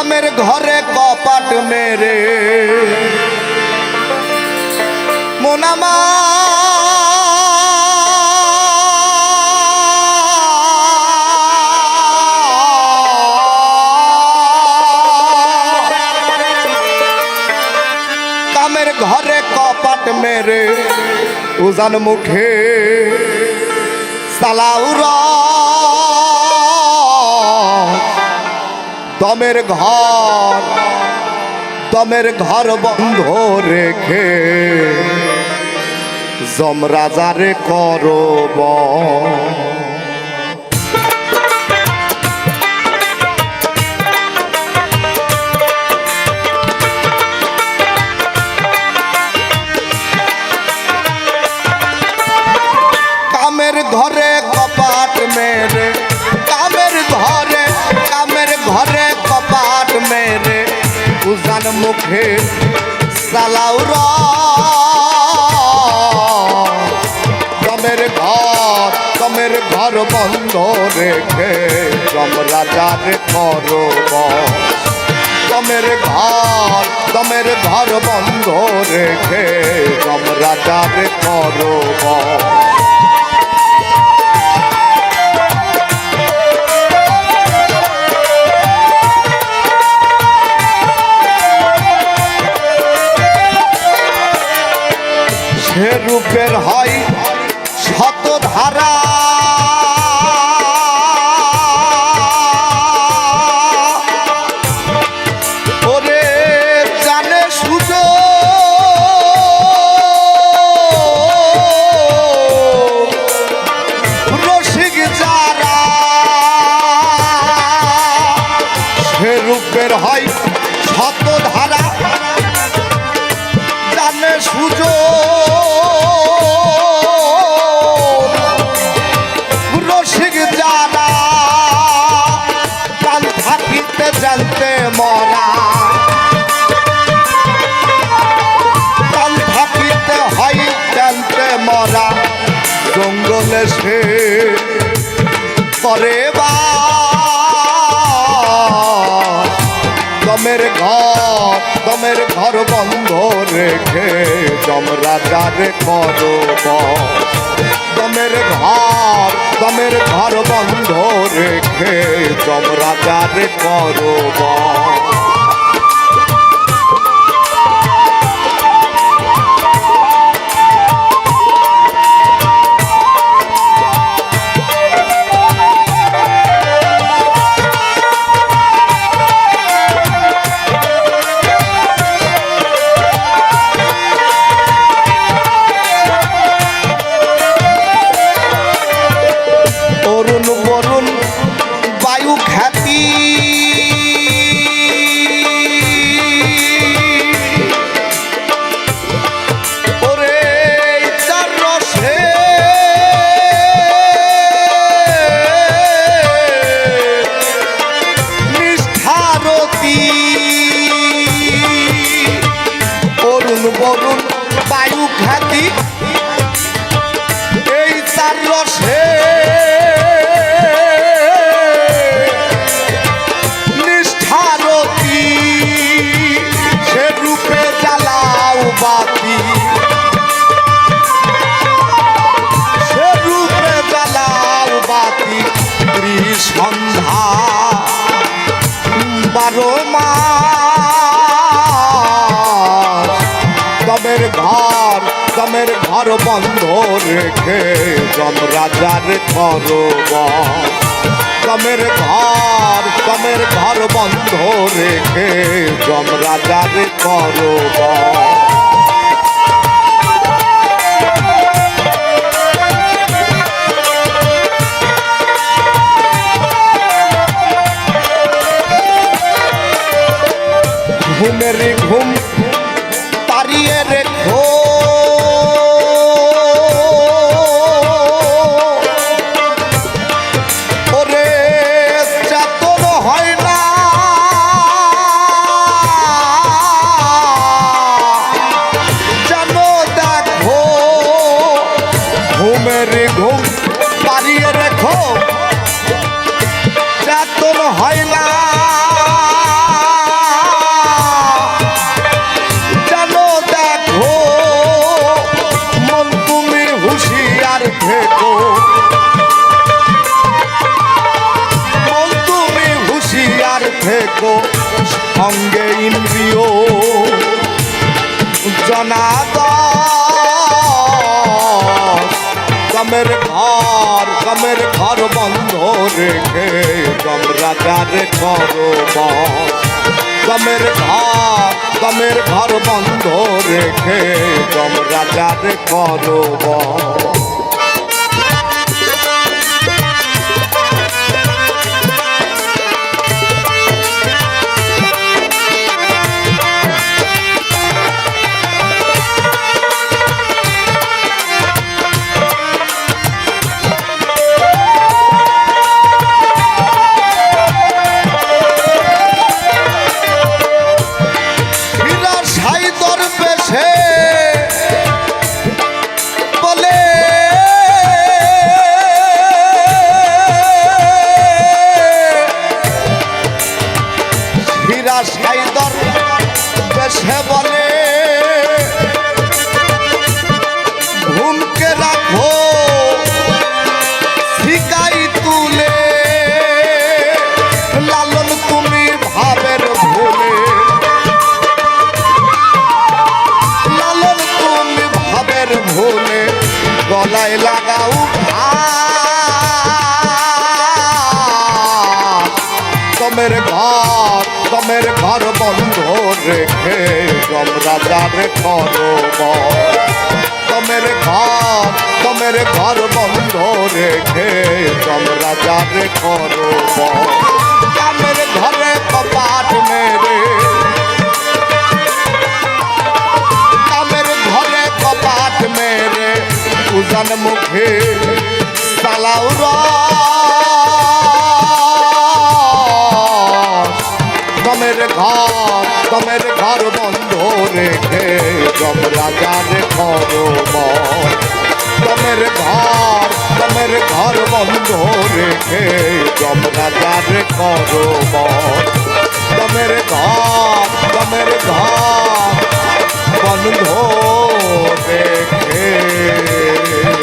কামের ঘরে কপাট মেরে মোনামা কামের ঘরে কপাট মেরে উজান মুখে সালাউরা দমের ঘর দমের ঘর বন্ধ রেখে জমরাজারে করব। ঘরে মুখে সালাউর কমের ঘর কমের ঘর বন্ধ রেখে যমরাজার করব দমের ঘর দমের ঘর বন্ধ রেখে যমরাজার করব রূপের হয় শত ধারা সে করে বা ঘর, দমের ঘর বন্ধ রেখে যমরাজার করব দমের ঘর দমের ঘর বন্ধ রেখে যমরাজার করব ঘর দমের ঘর বন্ধ রেখে যমরাজার ঘর দমের ঘর তমের ঘর বন্ধ রেখে যমরাজার করব ঘুমের ঘুমের ঘুম পারিয়ে রেখো চেতন হয় না যেন দেখো মন তুমি হুঁশিয়ার থেকো মন তুমি হুঁশিয়ার থেকো সঙ্গে ইন্দ্রিয় জনাদা কমের ঘর কমের ঘর বন্ধ রেখে কম রাজার ঘর কমের ঘর কমের ঘর বন্ধ রেখে কম রাজার করো গলায় লাগাও। তমের ঘর তমের ঘর বন্ধ রেখে গম রাজার করো তমের ঘর তমের ঘর বন্ধ রেখে রাজার করো উজান মুখে সালাউ কমের ঘর কমের ঘর বন্ধ রেখে গম রাজার করো কমের ঘর কমের ঘর বন্ধ রেখে গম রাজার করো কমের ঘর কমের ঘর বন্ধ রে Yeah.